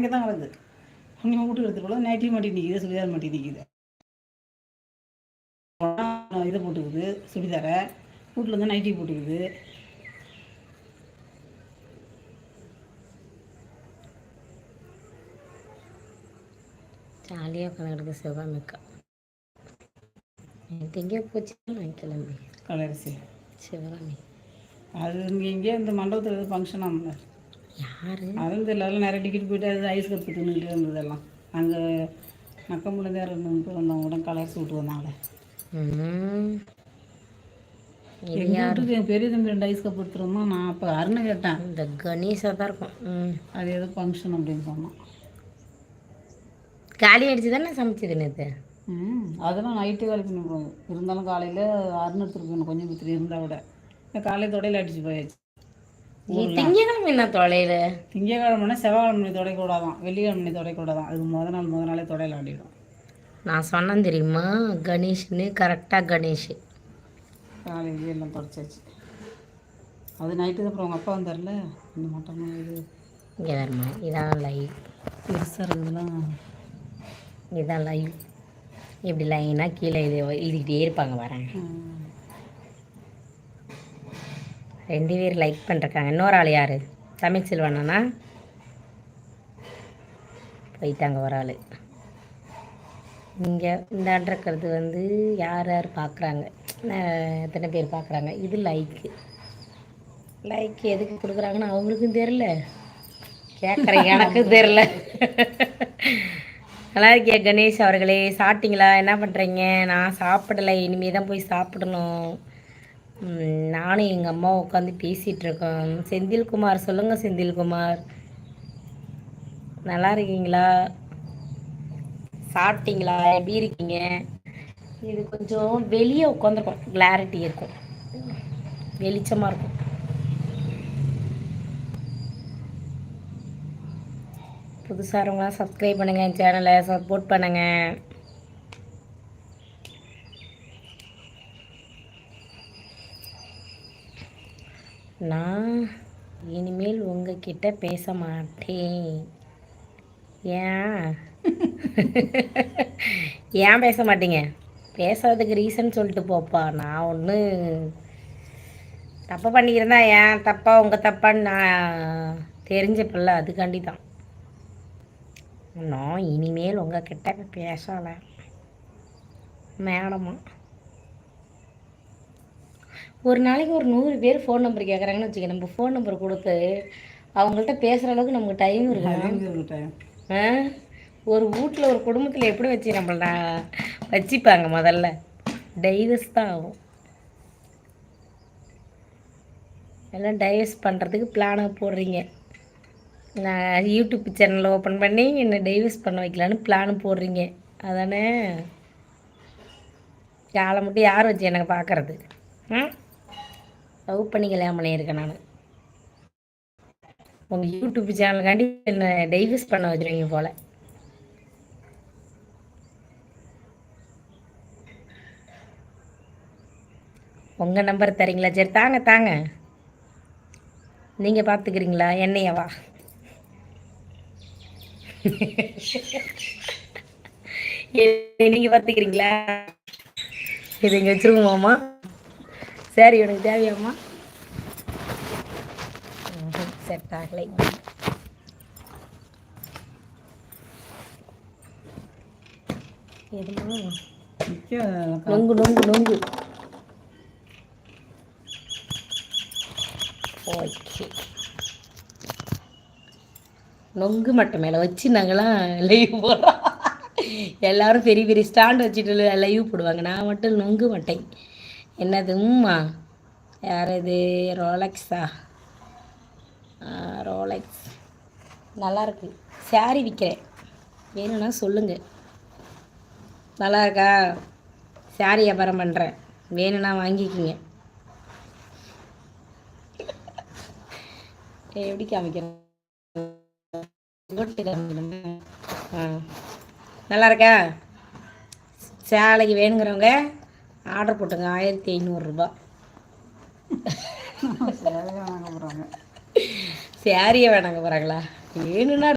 இங்கே தான் வருது புண்ணியமாக வீட்டுக்கு எடுத்துட்டு நைட்டி மாட்டி நிற்கிது சுடிதார் மாட்டி நிற்கிது இதை போட்டுக்குது சுடிதாரை. வீட்டில் வந்து நைட்டி போட்டுக்குது. ஜாலியாக உட்காந்துக்கிட்டு சிவகாமிக்கா நேற்று எங்கேயோ போச்சு நான் கிளம்பி கலரிசி சிவகாமி அது இங்கே எங்கேயோ இந்த மண்டபத்தில் எதுவும் ஃபங்க்ஷன் ஆகுங்க யாரு? அதுவும் தெரியல நிறைய டிக்கெட் போயிட்டு அது ஐஸ் கப்பு தின்னுட்டு இருந்ததெல்லாம். அங்கே நக்கம்புல தான் இருந்துட்டு வந்தவங்க கூட கலர்ஸ் விட்டு வந்தாங்க. ம். இது எங்கள் என் பெரிய தம்பி ரெண்டு ஐஸ் கப் எடுத்துருந்தோம் நான் அப்போ அருணை கேட்டேன். இந்த கணேஷாக தான் இருக்கும். அது ஏதோ ஃபங்க்ஷன் அப்படின்னு சொன்னான். காலி அடிச்சு தானே சமைச்சது நேற்று ம். அதெல்லாம் நைட்டு வேலை பண்ணி இருந்தாலும் காலையில் அருண் எடுத்துட்டு போகணும் கொஞ்சம் பத்திரி இருந்தால் விட காலையில் தொடையில் அடிச்சு போயாச்சு. திங்கக்கிழமை என்ன தொலைல திங்கக்கிழமைனா செவ்வாய்க்கிழமை தொடைக்க கூடாதான் வெள்ளிக்கிழமை தொடைக்க கூடாதான் அதுக்கு முத நாள் முத நாளே தொடையில் ஆடிடும் நான் சொன்னேன் தெரியுமா? கணேஷ்னு கரெக்டாக கணேஷ். காலையிலேயே எல்லாம் தொடச்சாச்சு அது நைட்டு அப்புறம் அவங்க அப்பா வந்தார்ல இந்த மட்டன் இது. இங்கே வருமா இதான் லைவ் பெருசாக இருக்குதுலாம் இதான் லைவ் இப்படி லைனாக கீழே இது எழுதிக்கிட்டே இருப்பாங்க வரேன் ரெண்டு பேர் லைக் பண்ணிருக்காங்க இன்னொரு ஆள் யார்? தமிழ் செல்வண்ணா போயிட்டாங்க ஒரு ஆள். இங்கே இந்த இருக்கிறது வந்து யார் யார் பார்க்குறாங்க எத்தனை பேர் பார்க்குறாங்க இது லைக்கு லைக் எதுக்கு கொடுக்குறாங்கன்னு அவங்களுக்கும் தெரில கேட்குற எனக்கும் தெரில நல்லா இருக்கியா கணேஷ் அவர்களே சாப்பிட்டீங்களா? என்ன பண்ணுறீங்க நான் சாப்பிடலை இனிமே தான் போய் சாப்பிடணும். நானும் எங்கள் அம்மா உட்காந்து பேசிகிட்ருக்கோம் செந்தில்குமார் சொல்லுங்கள் செந்தில்குமார். நல்லா இருக்கீங்களா? சாப்பிட்டீங்களா? எப்படி இருக்கீங்க? இது கொஞ்சம் வெளியே உட்காந்துருக்கோம் கிளாரிட்டி இருக்கும். வெளிச்சமாக இருக்கும். புதுசாக இருக்கவங்களாம் சப்ஸ்கிரைப் பண்ணுங்கள் சேனலை சப்போர்ட் பண்ணுங்கள் நான் இனிமேல் உங்ககிட்ட பேச மாட்டேன். ஏன்? ஏன் பேச மாட்டீங்க? பேசாததுக்கு ரீசன் சொல்லிட்டு போப்பா. நான் ஒன்று தப்பு பண்ணிக்கிறதா ஏன் தப்பா உங்கள் தப்பான்னு நான் தெரிஞ்சப்பில்ல அதுக்காண்டி தான் நான் இனிமேல் உங்ககிட்ட பேசலை. மேடமா? ஒரு நாளைக்கு ஒரு நூறு பேர் ஃபோன் நம்பர் கேட்குறாங்கன்னு வச்சுக்க நம்ம ஃபோன் நம்பர் கொடுத்து அவங்கள்ட்ட பேசுகிற அளவுக்கு நமக்கு டைம் ஆ? ஒரு வீட்டில் ஒரு குடும்பத்தில் எப்படி வச்சு நம்மள வச்சுப்பாங்க முதல்ல? டைவர்ஸ் தான் ஆகும். எல்லாம் டைவர்ஸ் பண்ணுறதுக்கு பிளானை போடுறீங்க. நான் யூடியூப் சேனல் ஓப்பன் பண்ணி என்னை டைவர்ஸ் பண்ண வைக்கலான்னு பிளான் போடுறீங்க. அதானே? காலை மட்டும் யார் வச்சு எனக்கு பார்க்கறது ம்? லவ் பண்ணி கல்யாணம் பண்ணியிருக்கேன் நான். உங்கள் யூடியூப் சேனலுக்காண்டி என்னை டைவர்ஸ் பண்ண வச்சுருவீங்க போல். உங்கள் நம்பர் தரீங்களா? சரி தாங்க தாங்க. நீங்கள் பார்த்துக்கிறீங்களா என்னையவா நீங்கள் பார்த்துக்கிறீங்களா இது இங்கே வச்சுருவோமாம்மா சரி உனக்கு தேவையாம்மா செட் ஆகலை எதுமா? நொங்கு நொங்கு நொங்கு. ஓகே. நொங்கு மட்டை மேலே வச்சு நாங்களாம் லைவ் போடுறோம். எல்லாரும் பெரிய பெரிய ஸ்டாண்ட் வச்சுட்டு லைவ் போடுவாங்க. நான் மட்டும் நொங்கு மட்டை. என்னது உம்மா யார் இது? ரோலக்ஸா? ரோலக்ஸ். நல்லாயிருக்கு சாரி விற்கிறேன் வேணும்னா சொல்லுங்கள் நல்லா இருக்கா சாரி வியாபாரம் பண்ணுறேன் வேணும்னா வாங்கிக்கிங்க. எப்படி காமிக்கிறேன்? ஆ. நல்லா இருக்கா சேலைக்கு வேணுங்கிறவங்க ஆர்டர் போட்டுங்க ஆயிரத்தி ஐநூறுரூபா சாரியை வேணாங்க போகிறாங்களா வேணும்னா